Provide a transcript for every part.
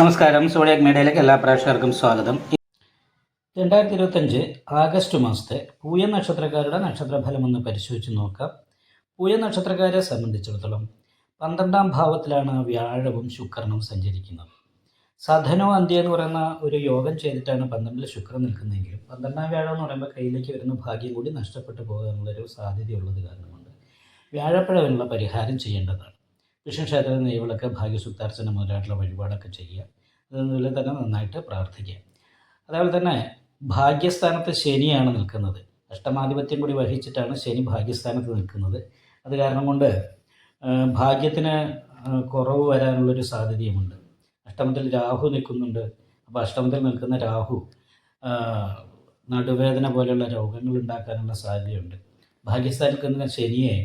നമസ്കാരം. സോഡിയാക് മീഡിയയിലേക്ക് എല്ലാ പ്രേക്ഷകർക്കും സ്വാഗതം. രണ്ടായിരത്തി ഇരുപത്തഞ്ച് ആഗസ്റ്റ് മാസത്തെ പൂയ നക്ഷത്രക്കാരുടെ നക്ഷത്രഫലം ഒന്ന് പരിശോധിച്ച് നോക്കാം. പൂയ നക്ഷത്രക്കാരെ സംബന്ധിച്ചിടത്തോളം പന്ത്രണ്ടാം ഭാവത്തിലാണ് വ്യാഴവും ശുക്രനും സഞ്ചരിക്കുന്നത്. സധനോ അന്ത്യ എന്ന് പറയുന്ന ഒരു യോഗം ചെയ്തിട്ടാണ് പന്ത്രണ്ടിൽ ശുക്രൻ നിൽക്കുന്നതെങ്കിലും പന്ത്രണ്ടാം വ്യാഴം എന്ന് പറയുമ്പോൾ കയ്യിലേക്ക് വരുന്ന ഭാഗ്യം കൂടി നഷ്ടപ്പെട്ടു പോകാനുള്ളൊരു സാധ്യതയുള്ളത് കാരണമുണ്ട്. വ്യാഴപ്പഴവിനുള്ള പരിഹാരം ചെയ്യേണ്ടതാണ്. വിഷ്ണു ക്ഷേത്രത്തിൽ നെയ്വിളക്ക് ഭാഗ്യസുക്താർച്ചന മുതലായിട്ടുള്ള വഴിപാടൊക്കെ ചെയ്യുക. അതുപോലെ തന്നെ നന്നായിട്ട് പ്രാർത്ഥിക്കുക. അതേപോലെ തന്നെ ഭാഗ്യസ്ഥാനത്ത് ശനിയാണ് നിൽക്കുന്നത്. അഷ്ടമാധിപത്യം കൂടി വഹിച്ചിട്ടാണ് ശനി ഭാഗ്യസ്ഥാനത്ത് നിൽക്കുന്നത്. അത് കാരണം കൊണ്ട് ഭാഗ്യത്തിന് കുറവ് വരാനുള്ളൊരു സാധ്യതയുമുണ്ട്. അഷ്ടമത്തിൽ രാഹു നിൽക്കുന്നുണ്ട്. അപ്പോൾ അഷ്ടമത്തിൽ നിൽക്കുന്ന രാഹു നടുവേദന പോലെയുള്ള രോഗങ്ങൾ ഉണ്ടാക്കാനുള്ള സാധ്യതയുണ്ട്. ഭാഗ്യസ്ഥാനത്ത് നിൽക്കുന്ന ശനിയെ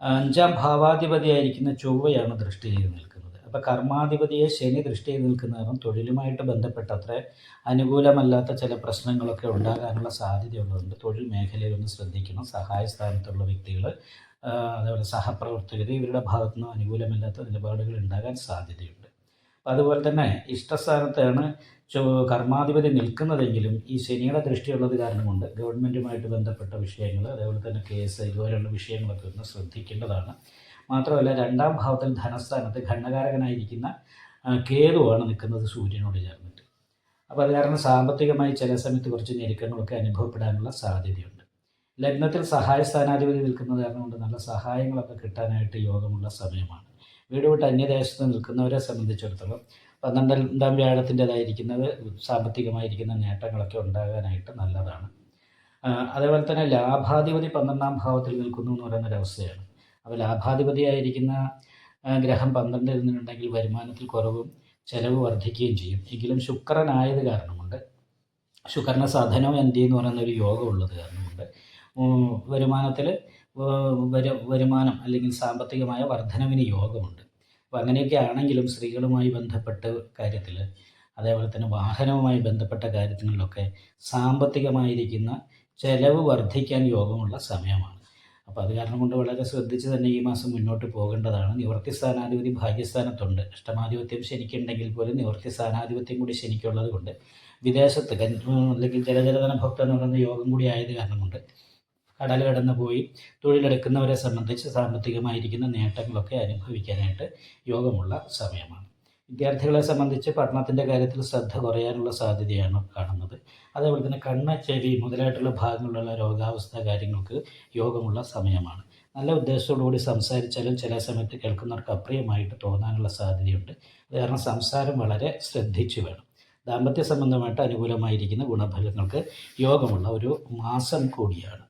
അഞ്ചാം ഭാവാധിപതിയായിരിക്കുന്ന ചൊവ്വയാണ് ദൃഷ്ടി ചെയ്ത് നിൽക്കുന്നത്. അപ്പോൾ കർമാധിപതിയെ ശനി ദൃഷ്ടി ചെയ്ത് നിൽക്കുന്ന കാരണം തൊഴിലുമായിട്ട് ബന്ധപ്പെട്ട അത്ര അനുകൂലമല്ലാത്ത ചില പ്രശ്നങ്ങളൊക്കെ ഉണ്ടാകാനുള്ള സാധ്യതയുള്ളതുകൊണ്ട് തൊഴിൽ മേഖലയിൽ ഒന്ന് ശ്രദ്ധിക്കണം. സഹായ സ്ഥാനത്തുള്ള വ്യക്തികൾ അതേപോലെ സഹപ്രവർത്തകർ ഇവരുടെ ഭാഗത്തു നിന്നും അനുകൂലമല്ലാത്ത നിലപാടുകൾ ഉണ്ടാകാൻ സാധ്യതയുണ്ട്. അപ്പോൾ അതുപോലെ തന്നെ ഇഷ്ടസ്ഥാനത്താണ് കർമാധിപതി നിൽക്കുന്നതെങ്കിലും ഈ ശനിയുടെ ദൃഷ്ടിയുള്ളത് കാരണം കൊണ്ട് ഗവൺമെന്റുമായിട്ട് ബന്ധപ്പെട്ട വിഷയങ്ങൾ അതേപോലെ തന്നെ കേസ് ഇതുപോലെയുള്ള വിഷയങ്ങളൊക്കെ ഒന്ന് ശ്രദ്ധിക്കേണ്ടതാണ്. മാത്രമല്ല രണ്ടാം ഭാവത്തിൽ ധനസ്ഥാനത്ത് ഖണ്ഡകാരകനായിരിക്കുന്ന കേതുവാണ് നിൽക്കുന്നത് സൂര്യനോട് ചേർന്നിട്ട്. അപ്പോൾ അത് കാരണം സാമ്പത്തികമായി ചില സമയത്ത് കുറച്ച് ഞെരുക്കങ്ങളൊക്കെ അനുഭവപ്പെടാനുള്ള സാധ്യതയുണ്ട്. ലഗ്നത്തിൽ സഹായ സ്ഥാനാധിപതി നിൽക്കുന്നത് കാരണം കൊണ്ട് നല്ല സഹായങ്ങളൊക്കെ കിട്ടാനായിട്ട് യോഗമുള്ള സമയമാണ്. വീട് വിട്ട് അന്യദേശത്ത് നിൽക്കുന്നവരെ സംബന്ധിച്ചിടത്തോളം പന്ത്രണ്ടാം വ്യാഴത്തിന്റെതായിരിക്കുന്നത് സാമ്പത്തികമായിരിക്കുന്ന നേട്ടങ്ങളൊക്കെ ഉണ്ടാകാനായിട്ട് നല്ലതാണ്. അതേപോലെ തന്നെ ലാഭാധിപതി പന്ത്രണ്ടാം ഭാവത്തിൽ നിൽക്കുന്നു എന്ന് പറയുന്ന ഒരവസ്ഥയാണ് അപ്പോൾ ലാഭാധിപതിയായിരിക്കുന്ന ഗ്രഹം പന്ത്രണ്ട് ഇരുന്നിട്ടുണ്ടെങ്കിൽ വരുമാനത്തിൽ കുറവും ചെലവ് വർദ്ധിക്കുകയും ചെയ്യും. എങ്കിലും ശുക്രനായത് കാരണം കൊണ്ട് ശുക്രന സാധനവും എന്തി എന്ന് പറയുന്ന ഒരു യോഗം ഉള്ളത് കാരണം കൊണ്ട് വരുമാനത്തിൽ വരു വരുമാനം അല്ലെങ്കിൽ സാമ്പത്തികമായ വർധനവിന് യോഗമുണ്ട്. അപ്പോൾ അങ്ങനെയൊക്കെ ആണെങ്കിലും സ്ത്രീകളുമായി ബന്ധപ്പെട്ട കാര്യത്തിൽ അതേപോലെ തന്നെ വാഹനവുമായി ബന്ധപ്പെട്ട കാര്യങ്ങളിലൊക്കെ സാമ്പത്തികമായിരിക്കുന്ന ചെലവ് വർദ്ധിക്കാൻ യോഗമുള്ള സമയമാണ്. അപ്പോൾ അത് കാരണം കൊണ്ട് വളരെ ശ്രദ്ധിച്ച് തന്നെ ഈ മാസം മുന്നോട്ട് പോകേണ്ടതാണ്. നിവർത്തി സ്ഥാനാധിപതി ഭാഗ്യസ്ഥാനത്തുണ്ട്. അഷ്ടമാധിപത്യം ശനിക്കുണ്ടെങ്കിൽ പോലും നിവർത്തി സ്ഥാനാധിപത്യം കൂടി ശനിക്കുള്ളത് കൊണ്ട് വിദേശത്ത് അല്ലെങ്കിൽ ജലജലധന ഭക്തം എന്ന് പറയുന്ന യോഗം കൂടി ആയത് കാരണം കൊണ്ട് കടൽ കടന്നു പോയി തൊഴിലെടുക്കുന്നവരെ സംബന്ധിച്ച് സാമ്പത്തികമായിരിക്കുന്ന നേട്ടങ്ങളൊക്കെ അനുഭവിക്കാനായിട്ട് യോഗമുള്ള സമയമാണ്. വിദ്യാർത്ഥികളെ സംബന്ധിച്ച് പഠനത്തിന്റെ കാര്യത്തിൽ ശ്രദ്ധ കുറയാനുള്ള സാധ്യതയാണ് കാണുന്നത്. അതേപോലെ തന്നെ കണ്ണ് ചെവി മുതലായിട്ടുള്ള ഭാഗങ്ങളിലുള്ള രോഗാവസ്ഥ കാര്യങ്ങൾക്ക് യോഗമുള്ള സമയമാണ്. നല്ല ഉദ്ദേശത്തോടുകൂടി സംസാരിച്ചാലും ചില സമയത്ത് കേൾക്കുന്നവർക്ക് അപ്രിയമായിട്ട് തോന്നാനുള്ള സാധ്യതയുണ്ട്. അത് കാരണം സംസാരം വളരെ ശ്രദ്ധിച്ചു വേണം. ദാമ്പത്യ സംബന്ധമായിട്ട് അനുകൂലമായിരിക്കുന്ന ഗുണഫലങ്ങൾക്ക് യോഗമുള്ള ഒരു മാസം കൂടിയാണ്.